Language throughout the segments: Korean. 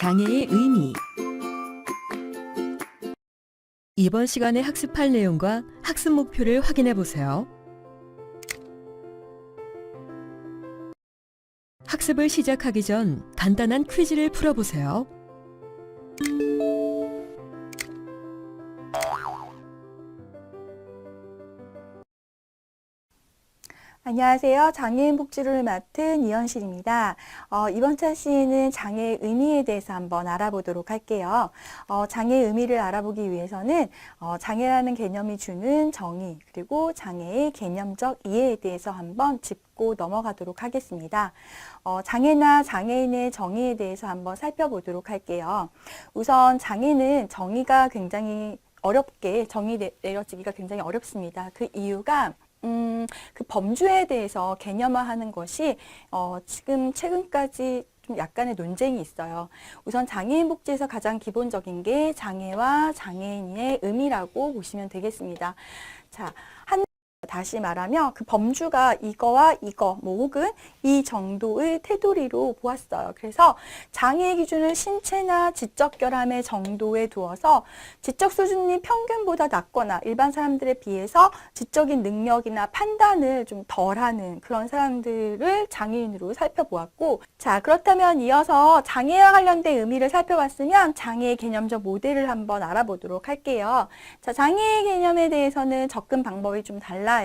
장애의 의미 이번 시간에 학습할 내용과 학습 목표를 확인해 보세요. 학습을 시작하기 전 간단한 퀴즈를 풀어보세요. 안녕하세요. 장애인 복지를 맡은 이현실입니다. 어, 이번 차 시에는 장애의 의미에 대해서 한번 알아보도록 할게요. 어, 장애의 의미를 알아보기 위해서는 어, 장애라는 개념이 주는 정의 그리고 장애의 개념적 이해에 대해서 한번 짚고 넘어가도록 하겠습니다. 어, 장애나 장애인의 정의에 대해서 한번 살펴보도록 할게요. 우선 장애는 정의가 굉장히 어렵게 정의 내- 내려지기가 굉장히 어렵습니다. 그 이유가 음, 그 범주에 대해서 개념화하는 것이 어, 지금 최근까지 좀 약간의 논쟁이 있어요. 우선 장애인 복지에서 가장 기본적인 게 장애와 장애인의 의미라고 보시면 되겠습니다. 자, 한 다시 말하면 그 범주가 이거와 이거, 뭐 혹은 이 정도의 테두리로 보았어요. 그래서 장애의 기준을 신체나 지적 결함의 정도에 두어서 지적 수준이 평균보다 낮거나 일반 사람들에 비해서 지적인 능력이나 판단을 좀 덜하는 그런 사람들을 장애인으로 살펴보았고, 자, 그렇다면 이어서 장애와 관련된 의미를 살펴봤으면 장애의 개념적 모델을 한번 알아보도록 할게요. 자, 장애의 개념에 대해서는 접근 방법이 좀 달라요.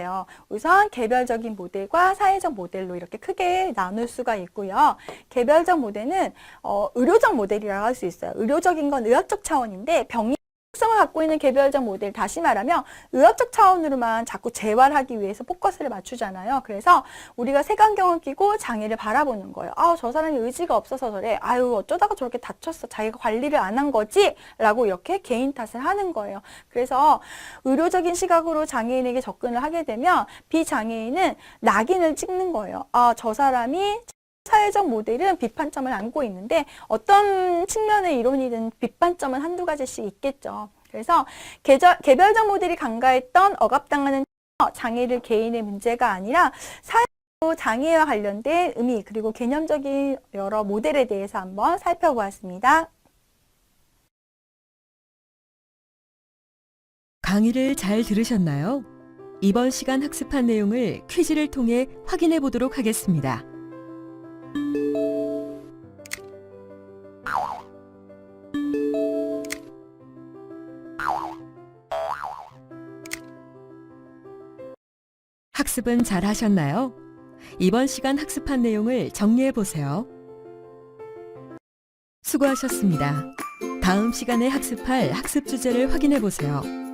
우선 개별적인 모델과 사회적 모델로 이렇게 크게 나눌 수가 있고요. 개별적 모델은 어, 의료적 모델이라고 할 수 있어요. 의료적인 건 의학적 차원인데 병이 특성을 갖고 있는 개별적 모델, 다시 말하면 의학적 차원으로만 자꾸 재활하기 위해서 포커스를 맞추잖아요. 그래서 우리가 색안경을 끼고 장애를 바라보는 거예요. 아, 저 사람이 의지가 없어서 저래. 아유, 어쩌다가 저렇게 다쳤어. 자기가 관리를 안 한 거지? 라고 이렇게 개인 탓을 하는 거예요. 그래서 의료적인 시각으로 장애인에게 접근을 하게 되면 비장애인은 낙인을 찍는 거예요. 아, 저 사람이 사회적 모델은 비판점을 안고 있는데 어떤 측면의 이론이든 비판점은 한두 가지씩 있겠죠. 그래서 개별적 모델이 간과했던 억압당하는 장애를 개인의 문제가 아니라 사회로 장애와 관련된 의미 그리고 개념적인 여러 모델에 대해서 한번 살펴보았습니다. 강의를 잘 들으셨나요? 이번 시간 학습한 내용을 퀴즈를 통해 확인해 보도록 하겠습니다. 학습은 잘 하셨나요? 이번 시간 학습한 내용을 정리해 보세요. 수고하셨습니다. 다음 시간에 학습할 학습 주제를 확인해 보세요.